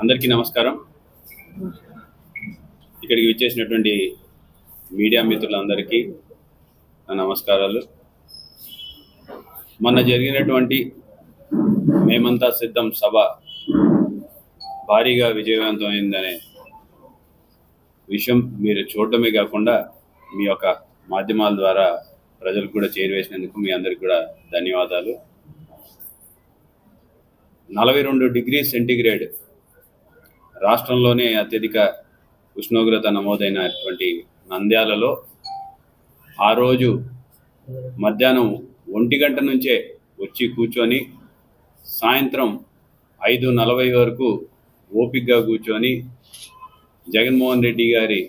అందరికీ నమస్కారం. ఇక్కడికి విచ్చేసినటువంటి మీడియా మిత్రులందరికీ నా నమస్కారాలు. మొన్న జరిగినటువంటి మేమంతా సిద్ధం సభ భారీగా విజయవంతమైందనే విషయం మీరు చూడటమే కాకుండా మీ యొక్క మాధ్యమాల ద్వారా ప్రజలకు కూడా చేరువేసినందుకు మీ అందరికి కూడా ధన్యవాదాలు. నలభై రెండు డిగ్రీ సెంటిగ్రేడ్ రాష్ట్రంలోనే అత్యధిక ఉష్ణోగ్రత నమోదైనటువంటి నంద్యాలలో ఆ రోజు మధ్యాహ్నం ఒంటి గంట నుంచే వచ్చి కూర్చొని సాయంత్రం ఐదు నలభై వరకు ఓపికగా కూర్చొని జగన్మోహన్ రెడ్డి గారి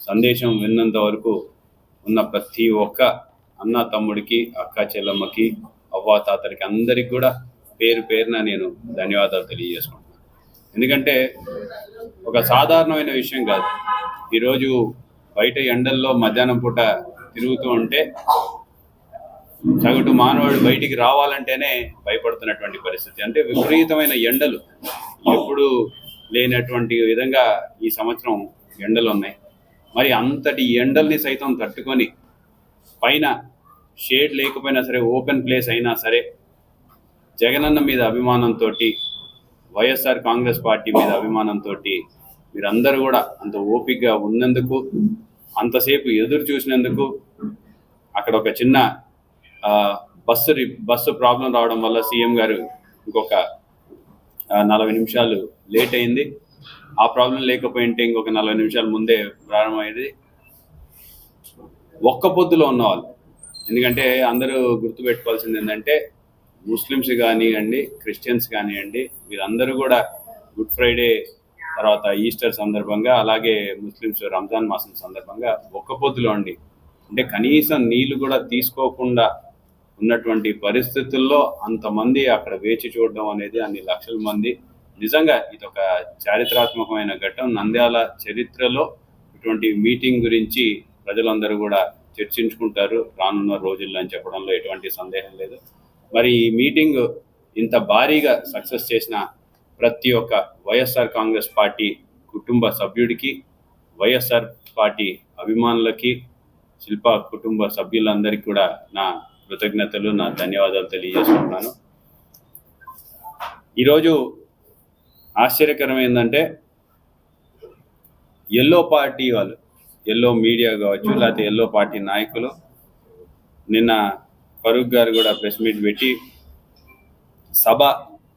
సందేశం విన్నంత వరకు ఉన్న ప్రతి ఒక్క అన్న తమ్ముడికి అక్క చెల్లమ్మకి అవ్వ తాతలకి అందరికి కూడా పేరు పేరున నేను ధన్యవాదాలు తెలియజేసుకుంటున్నాను. ఎందుకంటే ఒక సాధారణమైన విషయం కాదు. ఈరోజు బయట ఎండల్లో మధ్యాహ్నం పూట తిరుగుతూ ఉంటే సగటు మానవుడు బయటికి రావాలంటేనే భయపడుతున్నటువంటి పరిస్థితి. అంటే విపరీతమైన ఎండలు. ఎప్పుడు లేనటువంటి విధంగా ఈ సంవత్సరం ఎండలు ఉన్నాయి. మరి అంతటి ఎండల్ని సైతం తట్టుకొని పైన షేడ్ లేకపోయినా సరే ఓపెన్ ప్లేస్ అయినా సరే జగనన్న మీద అభిమానంతో వైఎస్ఆర్ కాంగ్రెస్ పార్టీ మీద అభిమానంతో మీరందరూ కూడా అంత ఓపికగా ఉన్నందుకు అంతసేపు ఎదురు చూసినందుకు అక్కడ ఒక చిన్న బస్సు బస్సు ప్రాబ్లం రావడం వల్ల సీఎం గారు ఇంకొక నలభై నిమిషాలు లేట్ అయింది. ఆ ప్రాబ్లం లేకపోయింటే ఇంకొక నలభై నిమిషాల ముందే ప్రారంభమైంది. ఒక్క పొద్దులో ఉన్నవాళ్ళు. ఎందుకంటే అందరూ గుర్తుపెట్టుకోవాల్సింది ఏంటంటే ముస్లిమ్స్ కానివ్వండి క్రిస్టియన్స్ కానివ్వండి వీరందరూ కూడా గుడ్ ఫ్రైడే తర్వాత ఈస్టర్ సందర్భంగా అలాగే ముస్లిమ్స్ రంజాన్ మాసం సందర్భంగా ఒక్క పొద్దులో అండి. అంటే కనీసం నీళ్ళు కూడా తీసుకోకుండా ఉన్నటువంటి పరిస్థితుల్లో అంతమంది అక్కడ వేచి చూడడం అనేది అన్ని లక్షల మంది. నిజంగా ఇది ఒక చారిత్రాత్మకమైన ఘట్టం. నంద్యాల చరిత్రలో ఇటువంటి మీటింగ్ గురించి ప్రజలందరూ కూడా చర్చించుకుంటారు. రానున్న రోజుల్లో అని చెప్పడంలో ఎటువంటి సందేహం లేదు. మరి ఈ మీటింగ్ ఇంత భారీగా సక్సెస్ చేసిన ప్రతి ఒక్క వైఎస్ఆర్ కాంగ్రెస్ పార్టీ కుటుంబ సభ్యుడికి వైఎస్ఆర్ పార్టీ అభిమానులకి శిల్ప కుటుంబ సభ్యులందరికీ కూడా నా కృతజ్ఞతలు నా ధన్యవాదాలు తెలియజేస్తున్నాను. ఈరోజు ఆశ్చర్యకరం ఏంటంటే ఎల్లో పార్టీ వాళ్ళు ఎల్లో మీడియా కావచ్చు లేకపోతే ఎల్లో పార్టీ నాయకులు నిన్న ఫరూక్ గారు కూడా ప్రెస్ మీట్ పెట్టి సభ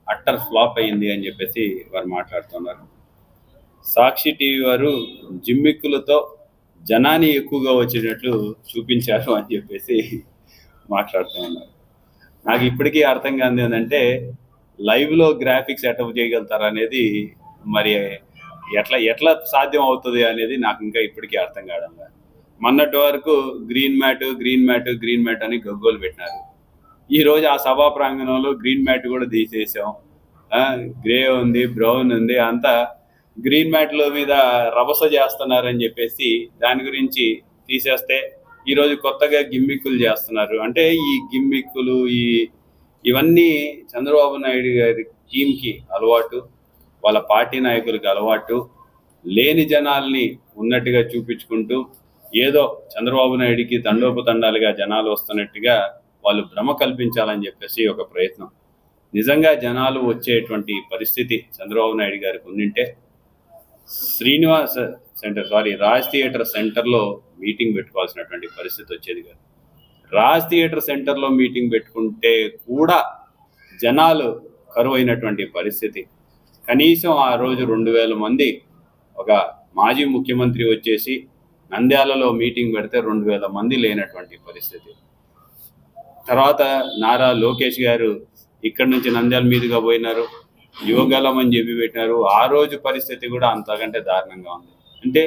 అట్టర్ ఫ్లాప్ అయింది అని చెప్పేసి వారు మాట్లాడుతున్నారు. సాక్షి టీవీ వారు జిమ్మిక్కులతో జనాన్ని ఎక్కువగా వచ్చినట్లు చూపించారు అని చెప్పేసి మాట్లాడుతూ ఉన్నారు నాకు ఇప్పటికీ అర్థం కాదు ఏంటంటే లైవ్లో గ్రాఫిక్స్ ఎట్లా చేయగలుగుతారు అనేది మరి ఎట్లా ఎట్లా సాధ్యం అవుతుంది అనేది నాకు ఇంకా ఇప్పటికీ అర్థం కావడం లేదు. మొన్నటి వరకు green mat green mat green mat అని గగ్గోలు పెట్టినారు. ఈ రోజు ఆ సభా ప్రాంగణంలో గ్రీన్ మ్యాట్ కూడా తీసేసాం. గ్రే ఉంది బ్రౌన్ ఉంది అంతా గ్రీన్ మ్యాట్ల మీద రభస చేస్తున్నారని చెప్పేసి దాని గురించి తీసేస్తే ఈరోజు కొత్తగా గిమ్మిక్కులు చేస్తున్నారు. అంటే ఈ గిమ్మిక్కులు ఈ ఇవన్నీ చంద్రబాబు నాయుడు గారి టీంకి అలవాటు వాళ్ళ పార్టీ నాయకులకి అలవాటు లేని జనాల్ని ఉన్నట్టుగా చూపించుకుంటూ ఏదో చంద్రబాబు నాయుడికి తండోపతండాలుగా జనాలు వస్తున్నట్టుగా వాళ్ళు భ్రమ కల్పించాలని చెప్పేసి ఒక ప్రయత్నం. నిజంగా జనాలు వచ్చేటువంటి పరిస్థితి చంద్రబాబు నాయుడు గారికి ఉండింటే Srinivas centre sorry Raj theatre సెంటర్లో మీటింగ్ పెట్టుకోవాల్సినటువంటి పరిస్థితి వచ్చేది కాదు. రాజ్ థియేటర్ సెంటర్లో మీటింగ్ పెట్టుకుంటే కూడా జనాలు కరువైనటువంటి పరిస్థితి. కనీసం ఆ రోజు రెండు వేల మంది ఒక మాజీ ముఖ్యమంత్రి వచ్చేసి నంద్యాలలో మీటింగ్ పెడితే రెండు వేల మంది లేనటువంటి పరిస్థితి. తర్వాత నారా లోకేష్ గారు ఇక్కడ నుంచి నంద్యాల మీదుగా పోయినారు. యువగలం అని చెప్పి పెట్టినారు. ఆ రోజు పరిస్థితి కూడా అంతకంటే దారుణంగా ఉంది. అంటే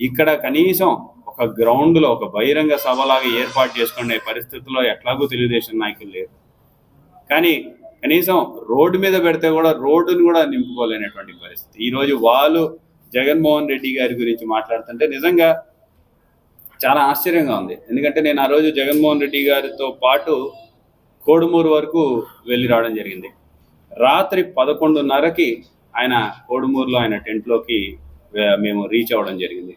ఇక్కడ కనీసం ఒక గ్రౌండ్లో ఒక బహిరంగ సభలాగా ఏర్పాటు చేసుకునే పరిస్థితుల్లో ఎట్లాగూ తెలుగుదేశం నాయకులు లేరు. కానీ కనీసం రోడ్డు మీద పెడితే కూడా రోడ్డును కూడా నింపుకోలేనటువంటి పరిస్థితి. ఈరోజు వాళ్ళు జగన్మోహన్ రెడ్డి గారి గురించి మాట్లాడుతుంటే నిజంగా చాలా ఆశ్చర్యంగా ఉంది. ఎందుకంటే నేను ఆ రోజు జగన్మోహన్ రెడ్డి గారితో పాటు కోడుమూరు వరకు వెళ్ళి రావడం జరిగింది. రాత్రి పదకొండున్నరకి ఆయన కోడుమూరులో ఆయన టెంట్లోకి మేము రీచ్ అవ్వడం జరిగింది.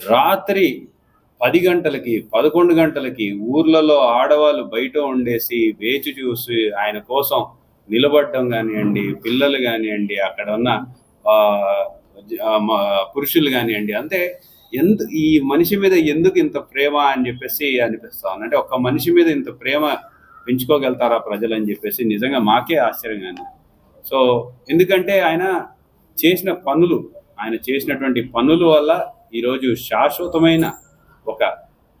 రాత్రి పది గంటలకి పదకొండు గంటలకి ఊర్లలో ఆడవాళ్ళు బయట ఉండేసి వేచి చూసి ఆయన కోసం నిలబడడం కానివ్వండి పిల్లలు కానివ్వండి అక్కడ ఉన్న పురుషులు కానివ్వండి అంటే ఎందు ఈ మనిషి మీద ఎందుకు ఇంత ప్రేమ అని చెప్పేసి అనిపిస్తా అంటే ఒక మనిషి మీద ఇంత ప్రేమ పెంచుకోగలుగుతారా ప్రజలు అని చెప్పేసి నిజంగా మాకే ఆశ్చర్యంగా సో ఎందుకంటే ఆయన చేసిన పనులు ఆయన చేసినటువంటి పనుల వల్ల ఈరోజు శాశ్వతమైన ఒక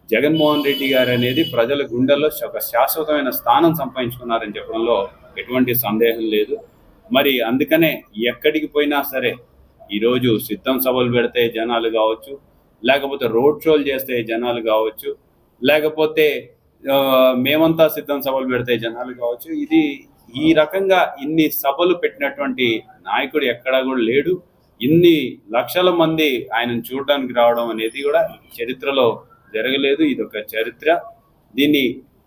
జగన్మోహన్ రెడ్డి గారు అనేది ప్రజల గుండెల్లో ఒక శాశ్వతమైన స్థానం సంపాదించుకున్నారని చెప్పడంలో ఎటువంటి సందేహం లేదు. మరి అందుకనే ఎక్కడికి పోయినా సరే ఈరోజు సిద్ధం సభలు పెడితే జనాలు కావచ్చు లేకపోతే రోడ్ షోలు చేస్తే జనాలు కావచ్చు లేకపోతే మేమంతా సిద్ధం సభలు పెడితే జనాలు కావచ్చు. ఇది ఈ రకంగా ఇన్ని సభలు పెట్టినటువంటి నాయకుడు ఎక్కడా కూడా లేడు. ఇన్ని లక్షల మంది ఆయనను చూడడానికి రావడం అనేది కూడా చరిత్రలో జరగలేదు. ఇది ఒక చరిత్ర. దీన్ని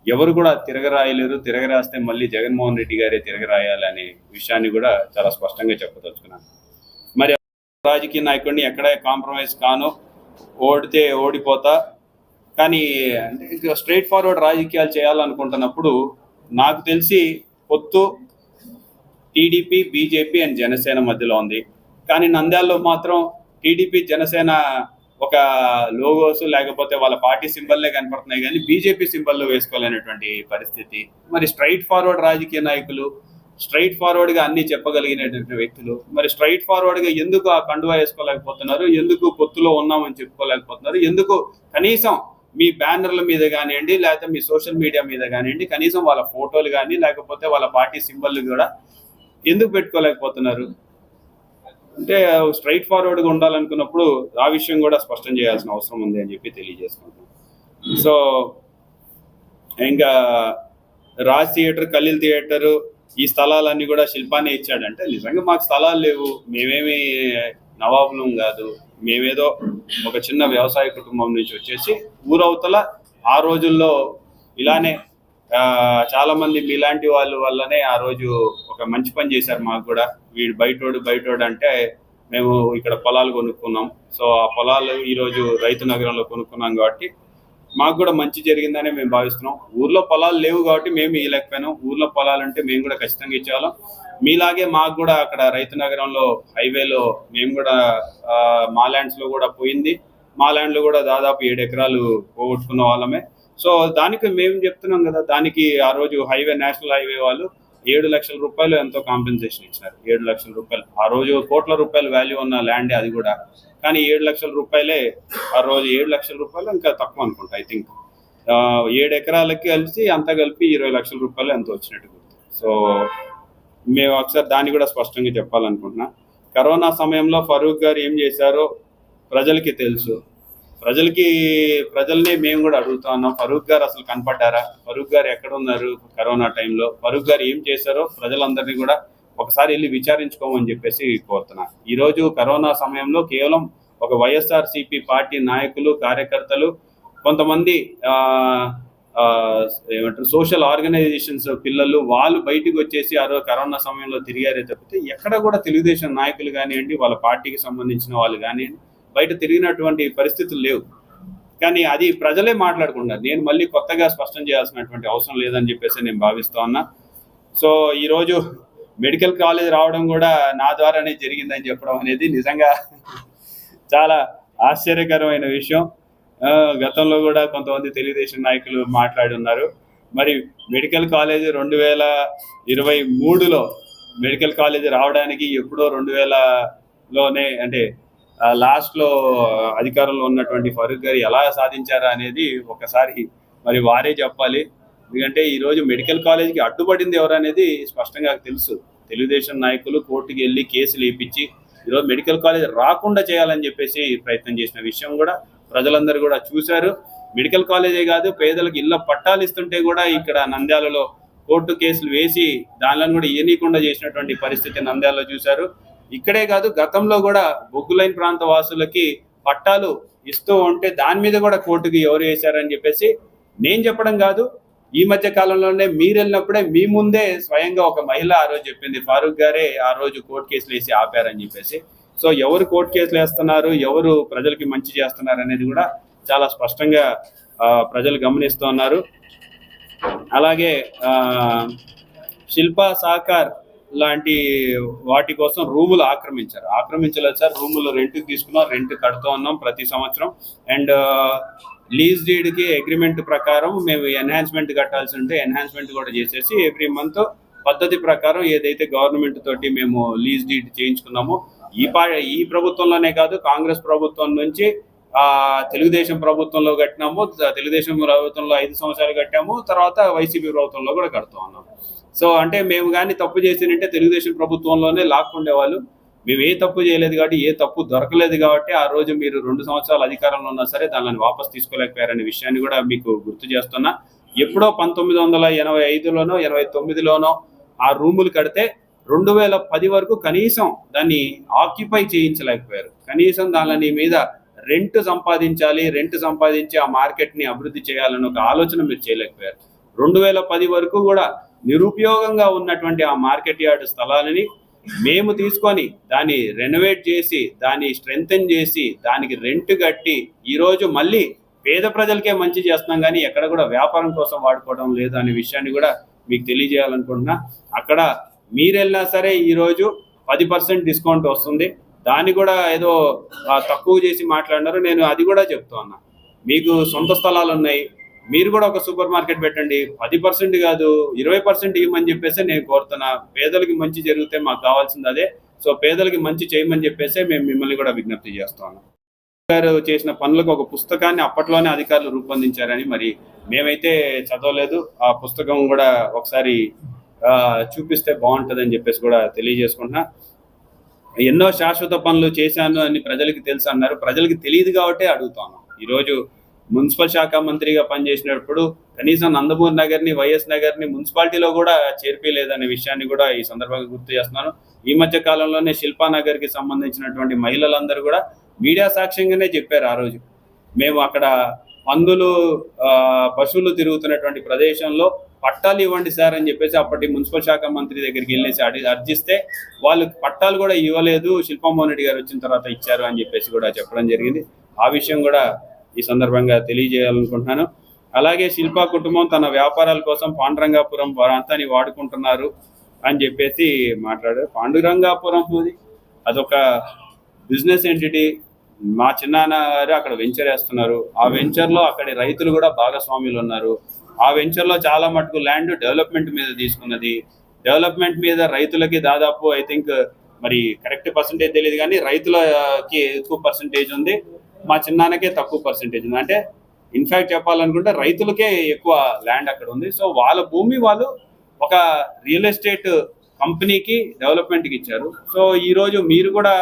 ఎవరు కూడా తిరగరాయలేరు. తిరగరాస్తే మళ్ళీ జగన్మోహన్ రెడ్డి గారే తిరగరాయాలనే విషయాన్ని కూడా చాలా స్పష్టంగా చెప్పదలుచుకున్నాను. రాజకీయ నాయకుడిని ఎక్కడ కాంప్రమైజ్ కాను ఓడితే ఓడిపోతా. కానీ స్ట్రైట్ ఫార్వర్డ్ రాజకీయాలు చేయాలనుకుంటున్నప్పుడు నాకు తెలిసి పొత్తు టీడీపీ బీజేపీ అండ్ జనసేన మధ్యలో ఉంది. కానీ నంద్యాలలో మాత్రం టీడీపీ జనసేన ఒక లోగోస్ లేకపోతే వాళ్ళ పార్టీ సింబల్లే కనపడుతున్నాయి. కానీ బీజేపీ సింబల్లో వేసుకోలేనటువంటి పరిస్థితి. మరి స్ట్రైట్ ఫార్వర్డ్ రాజకీయ నాయకులు స్ట్రైట్ ఫార్వర్డ్గా అన్ని చెప్పగలిగినటువంటి వ్యక్తులు. మరి స్ట్రైట్ ఫార్వర్డ్గా ఎందుకు ఆ కండువా వేసుకోలేకపోతున్నారు? ఎందుకు పొత్తులో ఉన్నామని చెప్పుకోలేకపోతున్నారు? ఎందుకు కనీసం మీ బ్యానర్ల మీద కానివ్వండి లేకపోతే మీ సోషల్ మీడియా మీద కానివ్వండి కనీసం వాళ్ళ ఫోటోలు కానీ లేకపోతే వాళ్ళ పార్టీ సింబల్ కూడా ఎందుకు పెట్టుకోలేకపోతున్నారు? అంటే స్ట్రైట్ ఫార్వర్డ్గా ఉండాలనుకున్నప్పుడు ఆ విషయం కూడా స్పష్టం చేయాల్సిన అవసరం ఉంది అని చెప్పి తెలియజేసుకుంటాం సో ఇంకా రాజ్ థియేటర్ ఖలీల్ థియేటర్ ఈ స్థలాలన్నీ కూడా శిల్పాన్ని ఇచ్చాడంటే నిజంగా మాకు స్థలాలు లేవు. మేమేమి నవాబులం కాదు. మేమేదో ఒక చిన్న వ్యవసాయ కుటుంబం నుంచి వచ్చేసి ఊరవతల ఆ రోజుల్లో ఇలానే చాలామంది చాలా మంది మీలాంటి వాళ్ళ వల్లనే ఆ రోజు ఒక మంచి పని చేశారు మాకు కూడా. వీడు బయటోడు బయటోడు అంటే మేము ఇక్కడ పొలాలు కొనుక్కున్నాం. సో ఆ పొలాలు ఈరోజు రైతు నగరంలో కొనుక్కున్నాం కాబట్టి మాకు కూడా మంచి జరిగిందనే మేము భావిస్తున్నాం. ఊర్లో పొలాలు లేవు కాబట్టి మేము ఇవ్వలేకపోయినాం ఊర్లో పొలాలు అంటే మేము కూడా ఖచ్చితంగా ఇచ్చేవాళ్ళం. మీలాగే మాకు కూడా అక్కడ రైతు నగరంలో హైవేలో మేము కూడా మా ల్యాండ్స్లో కూడా పోయింది. మా ల్యాండ్లో కూడా దాదాపు ఏడు ఎకరాలు పోగొట్టుకున్న వాళ్ళమే. సో దానికి మేము చెప్తున్నాం కదా దానికి ఆ రోజు హైవే నేషనల్ హైవే వాళ్ళు ఏడు లక్షల రూపాయలు ఎంతో కాంపెన్సేషన్ ఇచ్చినారు ఏడు లక్షల రూపాయలు. ఆ రోజు కోట్ల రూపాయలు వాల్యూ ఉన్న ల్యాండ్ అది కూడా. కానీ ఏడు లక్షల రూపాయలే ఆ రోజు ఏడు లక్షల రూపాయలు ఇంకా తక్కువ అనుకుంటా ఐ థింక్ ఏడు ఎకరాలకి కలిసి అంతా కలిపి ఇరవై లక్షల రూపాయలు ఎంతో వచ్చినట్టు గుర్తు. సో మేము ఒకసారి దాన్ని కూడా స్పష్టంగా చెప్పాలనుకుంటున్నా. కరోనా సమయంలో ఫరూక్ గారు ఏం చేశారో ప్రజలకి తెలుసు. ప్రజలకి ప్రజల్ని మేము కూడా అడుగుతా ఉన్నాం. ఫరూక్ గారు అసలు కనపడ్డారా? ఫరూక్ గారు ఎక్కడ ఉన్నారు కరోనా టైంలో? ఫరూక్ గారు ఏం చేశారో ప్రజలందరినీ కూడా ఒకసారి వెళ్ళి విచారించుకోమని చెప్పేసి కోరుతున్నా. ఈరోజు కరోనా సమయంలో కేవలం ఒక వైఎస్ఆర్సీపీ పార్టీ నాయకులు కార్యకర్తలు కొంతమంది ఏమంటారు సోషల్ ఆర్గనైజేషన్స్ పిల్లలు వాళ్ళు బయటికి వచ్చేసి ఆ రోజు కరోనా సమయంలో తిరిగారే తప్పితే ఎక్కడ కూడా తెలుగుదేశం నాయకులు కానివ్వండి వాళ్ళ పార్టీకి సంబంధించిన వాళ్ళు కానివ్వండి బయట తిరిగినటువంటి పరిస్థితులు లేవు. కానీ అది ప్రజలే మాట్లాడుకుంటారు నేను మళ్ళీ కొత్తగా స్పష్టం చేయాల్సినటువంటి అవసరం లేదని చెప్పేసి నేను భావిస్తూ ఉన్నా. సో ఈరోజు మెడికల్ కాలేజ్ రావడం కూడా నా ద్వారానే జరిగిందని చెప్పడం అనేది నిజంగా చాలా ఆశ్చర్యకరమైన విషయం. గతంలో కూడా కొంతమంది తెలుగుదేశం నాయకులు మాట్లాడి ఉన్నారు. మరి మెడికల్ కాలేజ్ రెండు వేల ఇరవై మూడులో మెడికల్ కాలేజ్ రావడానికి ఎప్పుడో రెండు వేలలోనే అంటే లాస్ట్లో అధికారంలో ఉన్నటువంటి ఫరూక్ గారు ఎలా సాధించారా అనేది ఒకసారి మరి వారే చెప్పాలి. ఎందుకంటే ఈ రోజు మెడికల్ కాలేజ్కి అడ్డుపడింది ఎవరనేది స్పష్టంగా తెలుసు. తెలుగుదేశం నాయకులు కోర్టుకి వెళ్ళి కేసులు వేయించి ఈరోజు మెడికల్ కాలేజ్ రాకుండా చేయాలని చెప్పేసి ప్రయత్నం చేసిన విషయం కూడా ప్రజలందరూ కూడా చూశారు. మెడికల్ కాలేజే కాదు పేదలకు ఇళ్ళ పట్టాలు ఇస్తుంటే కూడా ఇక్కడ నంద్యాలలో కోర్టు కేసులు వేసి దానిలో కూడా ఇయ్యనీయకుండా చేసినటువంటి పరిస్థితి నంద్యాలలో చూశారు. ఇక్కడే కాదు గతంలో కూడా బొగ్గులైన ప్రాంత వాసులకి పట్టాలు ఇస్తూ ఉంటే దాని మీద కూడా కోర్టుకి ఎవరు వేశారని చెప్పేసి నేను చెప్పడం కాదు ఈ మధ్య కాలంలోనే మీరు వెళ్ళినప్పుడే మీ ముందే స్వయంగా ఒక మహిళ ఆ రోజు చెప్పింది ఫారూక్ గారే ఆ రోజు కోర్టు కేసులు వేసి ఆపారని చెప్పేసి. సో ఎవరు కోర్టు కేసులు వేస్తున్నారు ఎవరు ప్రజలకి మంచి చేస్తున్నారు అనేది కూడా చాలా స్పష్టంగా ప్రజలు ప్రజలు గమనిస్తున్నారు అలాగే శిల్పా సాకార్ లాంటి వాటి కోసం రూములు ఆక్రమించారు. ఆక్రమించలేదు సార్. రూములు రెంట్కి తీసుకున్నాం రెంట్ కడుతూ ఉన్నాం ప్రతి సంవత్సరం. అండ్ లీజ్ డీడ్కి అగ్రిమెంట్ ప్రకారం మేము ఎన్హాన్స్మెంట్ కట్టాల్సి ఉంటే ఎన్హాన్స్మెంట్ కూడా చేసేసి ఎవ్రీ మంత్ పద్ధతి ప్రకారం ఏదైతే గవర్నమెంట్ తోటి మేము లీజ్ డీడ్ చేయించుకున్నామో ఈ పా ఈ ప్రభుత్వంలోనే కాదు కాంగ్రెస్ ప్రభుత్వం నుంచి తెలుగుదేశం ప్రభుత్వంలో కట్టినాము తెలుగుదేశం ప్రభుత్వంలో ఐదు సంవత్సరాలు కట్టాము తర్వాత వైసీపీ ప్రభుత్వంలో కూడా కడుతూ ఉన్నాము సో అంటే మేము కానీ తప్పు చేసినంటే తెలుగుదేశం ప్రభుత్వంలోనే లాక్కుండేవాళ్ళు మేము ఏ తప్పు చేయలేదు కాబట్టి ఏ తప్పు దొరకలేదు కాబట్టి ఆ రోజు మీరు రెండు సంవత్సరాలు అధికారంలో ఉన్నా సరే దానిని వాపస్ తీసుకోలేకపోయారనే విషయాన్ని కూడా మీకు గుర్తు చేస్తున్నా. ఎప్పుడో పంతొమ్మిది వందల ఎనభై ఐదులోనో ఎనభై తొమ్మిదిలోనో ఆ రూములు కడితే రెండు వేల పది వరకు కనీసం దాన్ని ఆక్యుపై చేయించలేకపోయారు. కనీసం దాని మీద రెంట్ సంపాదించాలి రెంట్ సంపాదించి ఆ మార్కెట్ని అభివృద్ధి చేయాలని ఒక ఆలోచన మీరు చేయలేకపోయారు. రెండు వేల పది వరకు కూడా నిరుపయోగంగా ఉన్నటువంటి ఆ మార్కెట్ యార్డ్ స్థలాలని మేము తీసుకొని దాన్ని రెనోవేట్ చేసి దాన్ని స్ట్రెంగ్తన్ చేసి దానికి రెంట్ కట్టి ఈరోజు మళ్ళీ పేద ప్రజలకే మంచి చేస్తున్నాం కానీ ఎక్కడ కూడా వ్యాపారం కోసం వాడుకోవడం లేదు అనే విషయాన్ని కూడా మీకు తెలియజేయాలనుకుంటున్నా. అక్కడ మీరు వెళ్ళినా సరే ఈరోజు పది పర్సెంట్ డిస్కౌంట్ వస్తుంది. దాన్ని కూడా ఏదో తక్కువ చేసి మాట్లాడినారు నేను అది కూడా చెప్తా ఉన్నా. మీకు సొంత స్థలాలు ఉన్నాయి మీరు కూడా ఒక సూపర్ మార్కెట్ పెట్టండి పది పర్సెంట్ కాదు ఇరవై పర్సెంట్ ఇవ్వమని చెప్పేసి నేను కోరుతున్నా. పేదలకి మంచి జరిగితే మాకు కావాల్సింది అదే సో పేదలకి మంచి చేయమని చెప్పేసి మేము మిమ్మల్ని కూడా విజ్ఞప్తి చేస్తాను గారు చేసిన పనులకు ఒక పుస్తకాన్ని అప్పట్లోనే అధికారులు రూపొందించారని మరి మేమైతే చదవలేదు ఆ పుస్తకం కూడా ఒకసారి చూపిస్తే బాగుంటుందని చెప్పేసి కూడా తెలియజేసుకుంటున్నా. ఎన్నో శాశ్వత పనులు చేశాను అని ప్రజలకి తెలుసు అన్నారు. ప్రజలకి తెలియదు కాబట్టి అడుగుతాను. ఈరోజు మున్సిపల్ శాఖ మంత్రిగా పనిచేసినప్పుడు కనీసం నందమూరి నగర్ని వైఎస్ నగర్ని మున్సిపాలిటీలో కూడా చేర్పిలేదనే విషయాన్ని కూడా ఈ సందర్భంగా గుర్తు చేస్తున్నాను. ఈ మధ్య కాలంలోనే శిల్పా నగర్కి సంబంధించినటువంటి మహిళలందరూ కూడా మీడియా సాక్ష్యంగానే చెప్పారు ఆ రోజు. మేము అక్కడ పందులు పశువులు తిరుగుతున్నటువంటి ప్రదేశంలో పట్టాలు ఇవ్వండి సార్ అని చెప్పేసి అప్పటి మున్సిపల్ శాఖ మంత్రి దగ్గరికి వెళ్ళేసి అడి అర్జిస్తే వాళ్ళు పట్టాలు కూడా ఇవ్వలేదు. శిల్పమోహన్ రెడ్డి గారు వచ్చిన తర్వాత ఇచ్చారు అని చెప్పేసి కూడా చెప్పడం జరిగింది. ఆ విషయం కూడా ఈ సందర్భంగా తెలియజేయాలనుకుంటున్నాను. అలాగే శిల్పా కుటుంబం తన వ్యాపారాల కోసం పాండురంగాపురం ప్రాంతాన్ని వాడుకుంటున్నారు అని చెప్పేసి మాట్లాడారు. పాండురంగాపురం అది అదొక బిజినెస్ ఎంటిటీ. మా చిన్నాన్న గారు అక్కడ వెంచర్ వేస్తున్నారు. ఆ వెంచర్లో అక్కడి రైతులు కూడా భాగస్వాములు ఉన్నారు ఆ వెంచర్లో చాలా మటుకు ల్యాండ్ డెవలప్మెంట్ మీద తీసుకున్నది. డెవలప్మెంట్ మీద రైతులకి దాదాపు ఐ థింక్ మరి కరెక్ట్ పర్సంటేజ్ తెలియదు కానీ రైతులకి ఎక్కువ పర్సంటేజ్ ఉంది. మా చిన్నాన్నకే తక్కువ పర్సంటేజ్ ఉంది. అంటే ఇన్ఫాక్ట్ చెప్పాలనుకుంటే రైతులకే ఎక్కువ ల్యాండ్ అక్కడ ఉంది. సో వాళ్ళ భూమి వాళ్ళు ఒక రియల్ ఎస్టేట్ కంపెనీకి డెవలప్మెంట్కి ఇచ్చారు. సో ఈరోజు మీరు కూడా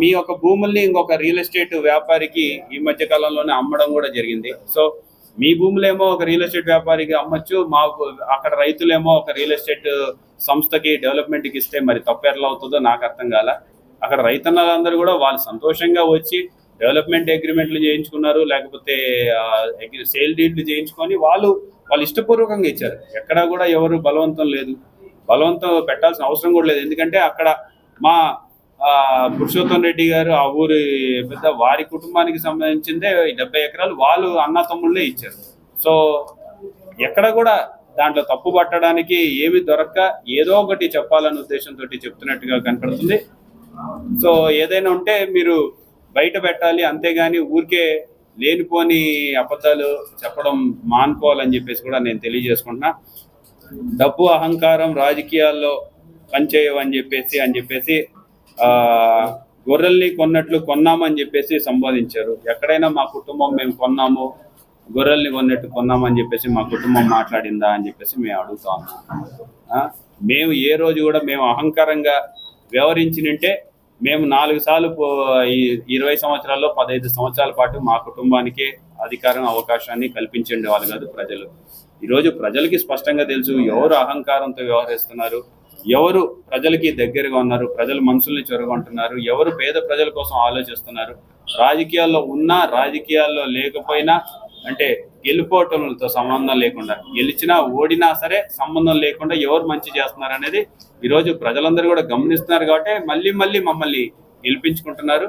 మీ యొక్క భూముల్ని ఇంకొక రియల్ ఎస్టేట్ వ్యాపారికి ఈ మధ్య కాలంలోనే అమ్మడం కూడా జరిగింది. సో మీ భూములేమో ఒక రియల్ ఎస్టేట్ వ్యాపారికి అమ్మొచ్చు మా అక్కడ రైతులేమో ఒక రియల్ ఎస్టేట్ సంస్థకి డెవలప్మెంట్కి ఇస్తే మరి తప్పు అవుతుందో నాకు అర్థం కాల. అక్కడ రైతన్నలందరూ కూడా వాళ్ళు సంతోషంగా వచ్చి డెవలప్మెంట్ అగ్రిమెంట్లు చేయించుకున్నారు లేకపోతే సేల్ డీడ్లు చేయించుకొని వాళ్ళు వాళ్ళు ఇష్టపూర్వకంగా ఇచ్చారు. ఎక్కడా కూడా ఎవరు బలవంతం లేదు. బలవంతం పెట్టాల్సిన అవసరం కూడా లేదు. ఎందుకంటే అక్కడ మా పురుషోత్తం రెడ్డి గారు ఆ ఊరి పెద్ద వారి కుటుంబానికి సంబంధించిందే డెబ్బై ఎకరాలు వాళ్ళు అన్న తమ్ముళ్ళే ఇచ్చారు. సో ఎక్కడ కూడా దాంట్లో తప్పు పట్టడానికి ఏమి దొరక్క ఏదో ఒకటి చెప్పాలనే ఉద్దేశంతో చెప్తున్నట్టుగా కనపడుతుంది. సో ఏదైనా ఉంటే మీరు బయట పెట్టాలి అంతేగాని ఊరికే లేనిపోని అబద్ధాలు చెప్పడం మానుకోవాలని చెప్పేసి కూడా నేను తెలియజేసుకుంటున్నా. డబ్బు అహంకారం రాజకీయాల్లో పనిచేయవని చెప్పేసి అని చెప్పేసి గొర్రెల్ని కొన్నట్లు కొన్నామని చెప్పేసి సంబోధించారు. ఎక్కడైనా మా కుటుంబం మేము కొన్నాము గొర్రెల్ని కొన్నట్టు కొన్నామని చెప్పేసి మా కుటుంబం మాట్లాడిందా అని చెప్పేసి మేము అడుగుతా ఉన్నాం. మేము ఏ రోజు కూడా మేము అహంకారంగా వ్యవహరించినంటే మేము నాలుగు సార్లు ఇరవై సంవత్సరాల్లో పదహైదు సంవత్సరాల పాటు మా కుటుంబానికి అధికారం అవకాశాన్ని కల్పించండి వాళ్ళు కాదు ప్రజలు. ఈరోజు ప్రజలకి స్పష్టంగా తెలుసు ఎవరు అహంకారంతో వ్యవహరిస్తున్నారు ఎవరు ప్రజలకి దగ్గరగా ఉన్నారు ప్రజల మనసుల్ని చొరగొంటున్నారు ఎవరు పేద ప్రజల కోసం ఆలోచిస్తున్నారు. రాజకీయాల్లో ఉన్నా రాజకీయాల్లో లేకపోయినా అంటే గెలుపోటములతో సంబంధం లేకుండా గెలిచినా ఓడినా సరే సంబంధం లేకుండా ఎవరు మంచి చేస్తున్నారు అనేది ఈరోజు ప్రజలందరూ కూడా గమనిస్తున్నారు కాబట్టి మళ్ళీ మళ్ళీ మమ్మల్ని గెలిపించుకుంటున్నారు.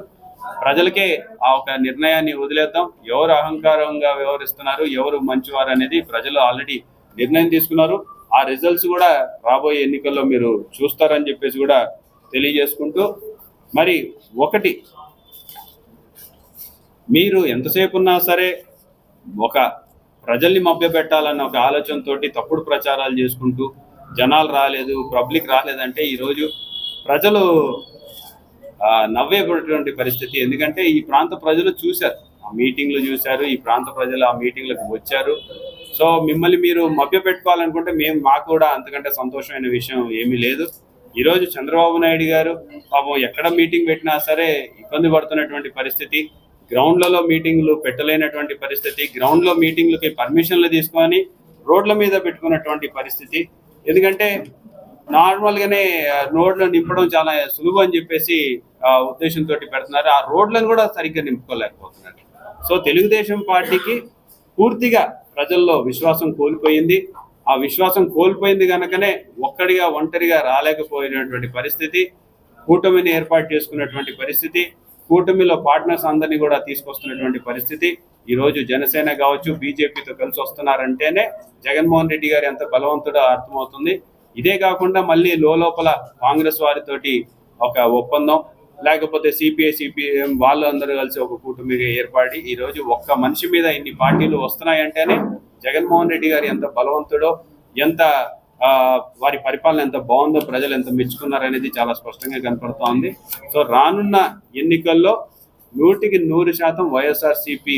ప్రజలకే ఆ ఒక నిర్ణయాన్ని వదిలేద్దాం. ఎవరు అహంకారంగా వ్యవహరిస్తున్నారు ఎవరు మంచివారు అనేది ప్రజలు ఆల్రెడీ నిర్ణయం తీసుకున్నారు. ఆ రిజల్ట్స్ కూడా రాబోయే ఎన్నికల్లో మీరు చూస్తారని చెప్పేసి కూడా తెలియజేసుకుంటూ మరి ఒకటి మీరు ఎంతసేపు ఉన్నా సరే ఒక ప్రజల్ని మభ్యపెట్టాలన్న ఒక ఆలోచనతోటి తప్పుడు ప్రచారాలు చేసుకుంటూ జనాలు రాలేదు పబ్లిక్ రాలేదంటే ఈరోజు ప్రజలు ఆ, పరిస్థితి. ఎందుకంటే ఈ ప్రాంత ప్రజలు చూశారు. ఆ మీటింగ్లు చూశారు ఈ ప్రాంత ప్రజలు ఆ మీటింగ్లకు వచ్చారు. సో మిమ్మల్ని మీరు మభ్య పెట్టుకోవాలనుకుంటే మేము మాకు కూడా అంతకంటే సంతోషమైన విషయం ఏమీ లేదు. ఈరోజు చంద్రబాబు నాయుడు గారు పాపం ఎక్కడ మీటింగ్ పెట్టినా సరే ఇబ్బంది పడుతున్నటువంటి పరిస్థితి. గ్రౌండ్లలో మీటింగ్లు పెట్టలేనటువంటి పరిస్థితి. గ్రౌండ్లో మీటింగ్లకి పర్మిషన్లు తీసుకొని రోడ్ల మీద పెట్టుకున్నటువంటి పరిస్థితి. ఎందుకంటే నార్మల్గానే రోడ్లు నింపడం చాలా సులువు అని చెప్పేసి ఉద్దేశంతో పెడుతున్నారు. ఆ రోడ్లను కూడా సరిగ్గా నింపుకోలేకపోతున్నారు. సో తెలుగుదేశం పార్టీకి పూర్తిగా ప్రజల్లో విశ్వాసం కోల్పోయింది. ఆ విశ్వాసం కోల్పోయింది కనుకనే ఒక్కడిగా ఒంటరిగా రాలేకపోయినటువంటి పరిస్థితి కూటమిని ఏర్పాటు చేసుకున్నటువంటి పరిస్థితి కూటమిలో పార్ట్నర్స్ అందరినీ కూడా తీసుకొస్తున్నటువంటి పరిస్థితి. ఈరోజు జనసేన కావచ్చు బీజేపీతో కలిసి వస్తున్నారంటేనే జగన్మోహన్ రెడ్డి గారు ఎంత బలవంతుడో అర్థమవుతుంది. ఇదే కాకుండా మళ్ళీ లోపల కాంగ్రెస్ వారితోటి ఒక ఒప్పందం లేకపోతే సిపిఐ సిపిఎం వాళ్ళు అందరూ కలిసి ఒక కూటమిగా ఏర్పడి ఈరోజు ఒక్క మనిషి మీద ఇన్ని పార్టీలు వస్తున్నాయంటేనే జగన్మోహన్ రెడ్డి గారు ఎంత బలవంతుడో ఎంత వారి పరిపాలన ఎంత బాగుందో ప్రజలు ఎంత మెచ్చుకున్నారనేది చాలా స్పష్టంగా కనపడుతోంది సో రానున్న ఎన్నికల్లో నూటికి నూరు శాతం వైఎస్ఆర్సీపీ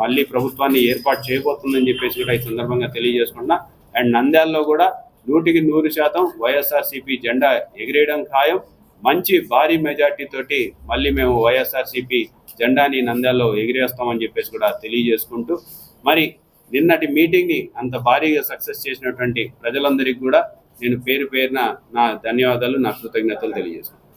మళ్ళీ ప్రభుత్వాన్ని ఏర్పాటు చేయబోతుందని చెప్పేసి కూడా ఈ సందర్భంగా తెలియజేసుకున్నా. అండ్ నంద్యాలలో కూడా నూటికి నూరు శాతం వైఎస్ఆర్సీపీ జెండా ఎగిరేయడం ఖాయం. మంచి భారీ మెజార్టీ తోటి మళ్ళీ మేము వైఎస్ఆర్సీపీ జెండాని నంద్యాలలో ఎగిరేస్తామని చెప్పేసి కూడా తెలియజేసుకుంటూ మరి నిన్నటి మీటింగ్ని అంత భారీగా సక్సెస్ చేసినటువంటి ప్రజలందరికీ కూడా నేను పేరు పేరున నా ధన్యవాదాలు నా కృతజ్ఞతలు తెలియజేసుకుంటాను